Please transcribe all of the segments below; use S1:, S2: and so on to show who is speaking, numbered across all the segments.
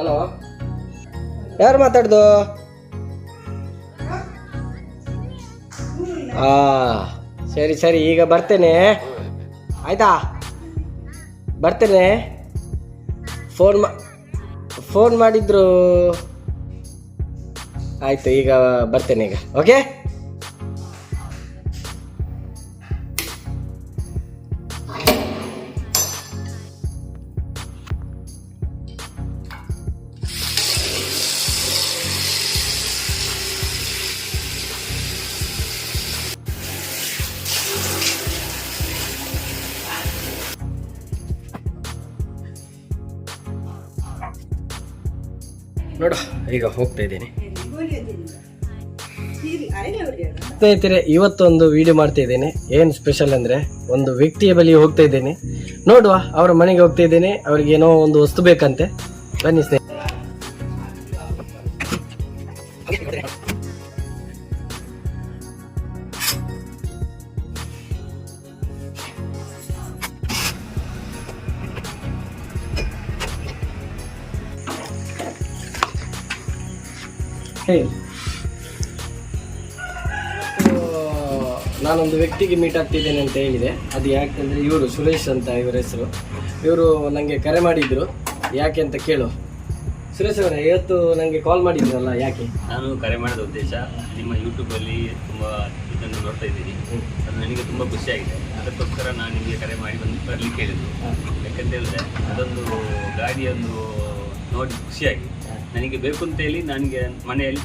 S1: Hello? ಯಾರು ಮಾತಾಡ್ದು? ಆ, ಸರಿ ಸರಿ, ಈಗ ಬರ್ತೇನೆ. ಆಯ್ತಾ? ಬರ್ತೇನೆ. ಫೋನ್ ಮಾ, ಫೋನ್ ಮಾಡಿದ್ರು. ಆಯ್ತು, ಈಗ ಬರ್ತೇನೆ ಈಗ. ಓಕೆ ನೋಡು, ಈಗ ಹೋಗ್ತಾ ಇದ್ದೀನಿ. ಸ್ನೇಹಿತರೆ, ಇವತ್ತೊಂದು ವಿಡಿಯೋ ಮಾಡ್ತಾ ಇದ್ದೀನಿ. ಏನು ಸ್ಪೆಷಲ್ ಅಂದ್ರೆ, ಒಂದು ವ್ಯಕ್ತಿಯ ಬಳಿ ಹೋಗ್ತಾ ಇದ್ದೀನಿ. ನೋಡುವ, ಅವರ ಮನೆಗೆ ಹೋಗ್ತಾ ಇದ್ದೀನಿ. ಅವ್ರಿಗೇನೋ ಒಂದು ವಸ್ತು ಬೇಕಂತೆ. ಬನ್ನಿ ಸ್ನೇಹಿತರೆ. ಹೇಳಿ. ನಾನೊಂದು ವ್ಯಕ್ತಿಗೆ ಮೀಟ್ ಆಗ್ತಿದ್ದೇನೆ ಅಂತ ಹೇಳಿದೆ. ಅದು ಯಾಕೆಂದ್ರೆ ಇವರು ಸುರೇಶ್ ಅಂತ ಇವರ ಹೆಸರು. ಇವರು ನನಗೆ ಕರೆ ಮಾಡಿದ್ರು. ಯಾಕೆ ಅಂತ ಕೇಳು. ಸುರೇಶ್ ಅವರೇ ಇವತ್ತು ನನಗೆ ಕಾಲ್ ಮಾಡಿದ್ರಲ್ಲ ಯಾಕೆ?
S2: ನಾನು ಕರೆ ಮಾಡಿದ ಉದ್ದೇಶ ನಿಮ್ಮ ಯೂಟ್ಯೂಬಲ್ಲಿ ತುಂಬ ಇದನ್ನು ನೋಡ್ತಾ ಇದ್ದೀನಿ ಅದು ನನಗೆ ತುಂಬ ಖುಷಿಯಾಗಿದೆ. ಅದಕ್ಕೋಸ್ಕರ ನಾನು ನಿಮಗೆ ಕರೆ ಮಾಡಿ ಬಂದು ಬರಲಿಕ್ಕೆ ಹೇಳಿದ್ದು. ಯಾಕಂತ ಹೇಳಿದ್ರೆ ಅದೊಂದು ಗಾಡಿಯೊಂದು ನೋಡಿ ಖುಷಿಯಾಗಿ. ನನಗೆ ಬೇಕು ಅಂತ ಹೇಳಿ ನನಗೆ ಮನೆಯಲ್ಲಿ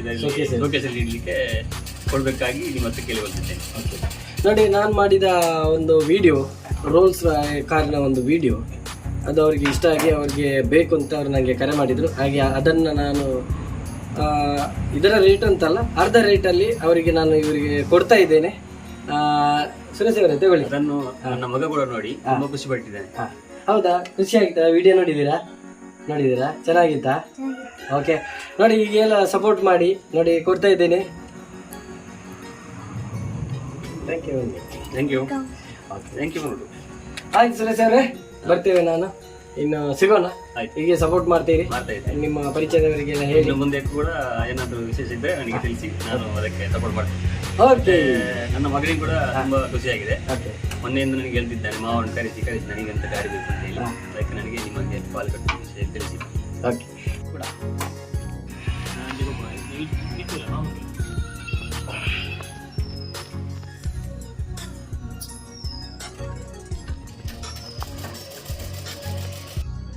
S2: ಇದರಲ್ಲಿ ಇಡಲಿಕ್ಕೆ ಕೊಡಬೇಕಾಗಿ ನಿಮ್ಮ ಹತ್ರ ಕೇಳಿ ಬಂದಿದ್ದೇನೆ.
S1: ನೋಡಿ ನಾನು ಮಾಡಿದ ಒಂದು ವಿಡಿಯೋ ರೋಲ್ಸ್ ಕಾರಿನ ಒಂದು ವಿಡಿಯೋ ಅದು ಅವರಿಗೆ ಇಷ್ಟ ಆಗಿ ಅವ್ರಿಗೆ ಬೇಕು ಅಂತ ಅವ್ರು ನನಗೆ ಕರೆ ಮಾಡಿದರು. ಹಾಗೆ ಅದನ್ನು ನಾನು ಇದರ ರೇಟ್ ಅಂತಲ್ಲ ಅರ್ಧ ರೇಟಲ್ಲಿ ಅವರಿಗೆ ನಾನು ಇವರಿಗೆ ಕೊಡ್ತಾ ಇದ್ದೇನೆ. ಸುರೇಶ್ ಅವರೇ ತಗೊಳ್ಳಿ.
S2: ಅದನ್ನು ನನ್ನ ಮಗ ಕೂಡ ನೋಡಿ ತುಂಬ ಖುಷಿ ಪಟ್ಟಿದ್ದಾನೆ.
S1: ಹೌದಾ? ಖುಷಿ ಆಗ್ತದೆ ವಿಡಿಯೋ ನೋಡಿದ್ದೀರಾ? ನೋಡಿದ್ದೀರಾ? ಚೆನ್ನಾಗಿತ್ತಾ? ಓಕೆ ನೋಡಿ ಈಗೆಲ್ಲ ಸಪೋರ್ಟ್ ಮಾಡಿ ನೋಡಿ ಕೊಡ್ತಾ ಇದ್ದೀನಿ. Thank you
S2: thank you thank you
S1: ಆಯ್ತು ಸುರೇಶ್ ಅವರೇ. ಬರ್ತೇವೆ ನಾನು. ಇನ್ನು ಸಿಗೋಣ
S2: ಆಯ್ತು.
S1: ಹೀಗೆ ಸಪೋರ್ಟ್ ಮಾಡ್ತೀರಿ.
S2: ಮಾಡ್ತಾ ಇದ್ದೇನೆ.
S1: ನಿಮ್ಮ ಪರಿಚಯದವರಿಗೆಲ್ಲ ಹೇಳಿ.
S2: ಇನ್ನು ಮುಂದೆ ಕೂಡ ಏನಾದರೂ ವಿಶೇಷ ಇದ್ದರೆ ನನಗೆ ತಿಳಿಸಿ. ನಾನು ಅದಕ್ಕೆ ಸಪೋರ್ಟ್ ಮಾಡ್ತೀನಿ.
S1: ಓಕೆ
S2: ನನ್ನ ಮಗನಿಗೆ ಕೂಡ ತುಂಬ ಖುಷಿಯಾಗಿದೆ.
S1: ಓಕೆ
S2: ಮೊನ್ನೆಯಿಂದ ನನಗೆ ಹೇಳ್ತಿದ್ದಾನೆ ಮಾವನ ಕರೆಸಿ ಕರೆಸಿ ನನಗೆ ಅಂತ ಗಾಡಿ ಬೇಕು ಅಂತ ಹೇಳಿ. ನನಗೆ ನಿಮಗೆ ಕಾಲ್ ಕಟ್ಟಿ ವಿಷಯ ತಿಳಿಸಿ
S1: ಓಕೆ ಕೂಡ.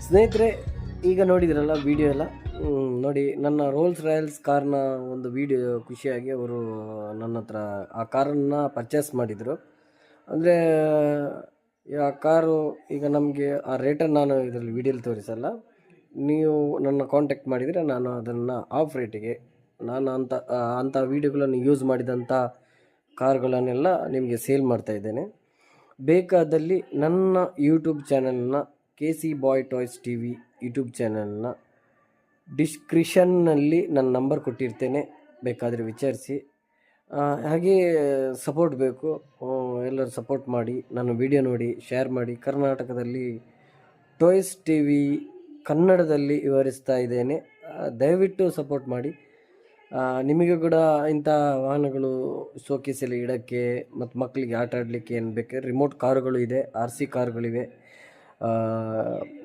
S1: ಸ್ನೇಹಿತರೆ ಈಗ ನೋಡಿದ್ರಲ್ಲ ವಿಡಿಯೋ ಎಲ್ಲ? ನೋಡಿ ನನ್ನ ರೋಲ್ಸ್ ರಾಯಲ್ಸ್ ಕಾರ್ನ ಒಂದು ವಿಡಿಯೋ ಖುಷಿಯಾಗಿ ಅವರು ನನ್ನ ಹತ್ರ ಆ ಕಾರನ್ನು ಪರ್ಚೇಸ್ ಮಾಡಿದರು. ಅಂದರೆ ಆ ಕಾರು ಈಗ ನಮಗೆ ಆ ರೇಟನ್ನು ನಾನು ಇದರಲ್ಲಿ ವಿಡಿಯೋಲಿ ತೋರಿಸಲ್ಲ. ನೀವು ನನ್ನ ಕಾಂಟ್ಯಾಕ್ಟ್ ಮಾಡಿದರೆ ನಾನು ಅದನ್ನು ಆಫ್ ರೇಟಿಗೆ ನಾನು ಅಂಥ ಅಂಥ ವೀಡಿಯೋಗಳನ್ನು ಯೂಸ್ ಮಾಡಿದಂಥ ಕಾರ್ಗಳನ್ನೆಲ್ಲ ನಿಮಗೆ ಸೇಲ್ ಮಾಡ್ತಾ ಇದ್ದೇನೆ. ಬೇಕಾದಲ್ಲಿ ನನ್ನ ಯೂಟ್ಯೂಬ್ ಚಾನಲ್ನ K C boy toys T V YouTube ಚಾನಲ್ನ ಡಿಸ್ಕ್ರಿಷನ್ನಲ್ಲಿ ನನ್ನ ನಂಬರ್ ಕೊಟ್ಟಿರ್ತೇನೆ. ಬೇಕಾದರೆ ವಿಚಾರಿಸಿ. ಹಾಗೆ ಸಪೋರ್ಟ್ ಬೇಕು. ಎಲ್ಲರೂ ಸಪೋರ್ಟ್ ಮಾಡಿ, ನನ್ನ ವಿಡಿಯೋ ನೋಡಿ ಶೇರ್ ಮಾಡಿ. ಕರ್ನಾಟಕದಲ್ಲಿ ಟಾಯ್ಸ್ ಟಿ ವಿ ಕನ್ನಡದಲ್ಲಿ ವಿವರಿಸ್ತಾ ಇದ್ದೇನೆ. ದಯವಿಟ್ಟು ಸಪೋರ್ಟ್ ಮಾಡಿ. ನಿಮಗೆ ಕೂಡ ಇಂಥ ವಾಹನಗಳು ಶೋಕೇಸಲ್ಲಿ ಇಡೋಕ್ಕೆ ಮತ್ತು ಮಕ್ಕಳಿಗೆ ಆಟ ಆಡಲಿಕ್ಕೆ ಏನು ಬೇಕು? ರಿಮೋಟ್ ಕಾರುಗಳು ಇದೆ ಆರ್ ಸಿ ಕಾರುಗಳಿವೆ.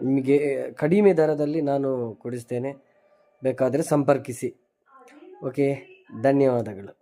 S1: ನಿಮಗೆ ಕಡಿಮೆ ದರದಲ್ಲಿ ನಾನು ಕೊಡಿಸ್ತೇನೆ. ಬೇಕಾದರೆ ಸಂಪರ್ಕಿಸಿ. ಓಕೆ ಧನ್ಯವಾದಗಳು.